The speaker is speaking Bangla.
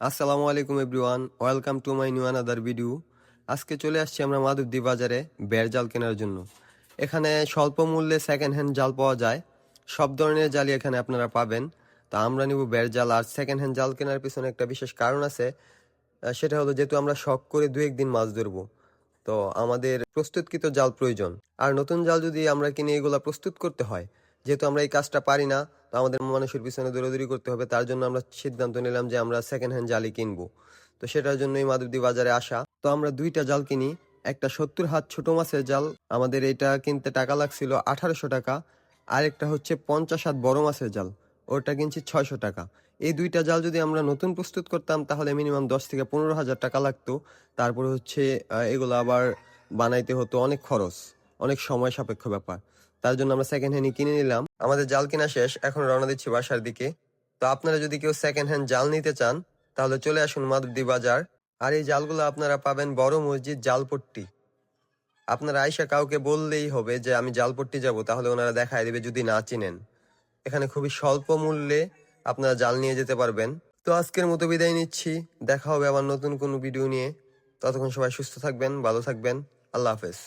আসসালামু আলাইকুম everyone, welcome to my new another video. আজকে চলে আসছি আমরা মাধবদী বাজারে বেড় জাল কেনার জন্য। এখানে স্বল্প মূল্যে সেকেন্ড হ্যান্ড জাল পাওয়া যায়। সব ধরনের জালই এখানে আপনারা পাবেন। তা আমরা নিব বেড় জাল। আর সেকেন্ড হ্যান্ড জাল কেনার পিছনে একটা বিশেষ কারণ আছে সেটা হলো যেহেতু আমরা শখ করে দু একদিন মাছ ধরবো, তো আমাদের প্রস্তুতকৃত জাল প্রয়োজন। আর নতুন জাল যদি আমরা কিনে এগুলা প্রস্তুত করতে হয় যেহেতু আমরা এই কাজটা পারি না, তো আমাদের মানুষের পিছনে দৌড়াদৌড়ি করতে হবে। তার জন্য আমরা সিদ্ধান্ত নিলাম যে আমরা সেকেন্ড হ্যান্ড জালই কিনবো। তো সেটার জন্যই মাধবদী বাজারে আসা। তো আমরা দুইটা জাল কিনি। একটা সত্তর হাত ছোট মাছের জাল। আমাদের এটা কিনতে টাকা লাগছিল আঠারোশো টাকা। আর একটা হচ্ছে পঞ্চাশ হাত বড় মাছের জাল। ওটা কিনছি ছয়শো টাকা। এই দুইটা জাল যদি আমরা নতুন প্রস্তুত করতাম, তাহলে মিনিমাম দশ থেকে পনেরো হাজার টাকা লাগতো। তারপরে হচ্ছে এগুলো আবার বানাইতে হতো অনেক খরচ। অনেক সময় সাপেক্ষ ব্যাপার। তার জন্য আমরা সেকেন্ড হ্যান্ডই কিনে নিলাম। আমাদের জাল কেনা শেষ, এখন রওনা দিচ্ছি বাসার দিকে। তো আপনারা যদি কেউ সেকেন্ড হ্যান্ড জাল নিতে চান, তাহলে চলে আসুন মাধবদী বাজার। আর এই জালগুলো আপনারা পাবেন বড় মসজিদ জালপট্টি। আপনারা আয়সা কাউকে বললেই হবে যে, আমি জালপট্টি যাব। তাহলে ওনারা দেখায় দেবে যদি না চিনেন। এখানে খুবই স্বল্প মূল্যে আপনারা জাল নিয়ে যেতে পারবেন। তো আজকের মতো বিদায় নিচ্ছি। দেখা হবে আবার নতুন কোনো ভিডিও নিয়ে। ততক্ষণ সবাই সুস্থ থাকবেন, ভালো থাকবেন। আল্লাহ হাফেজ।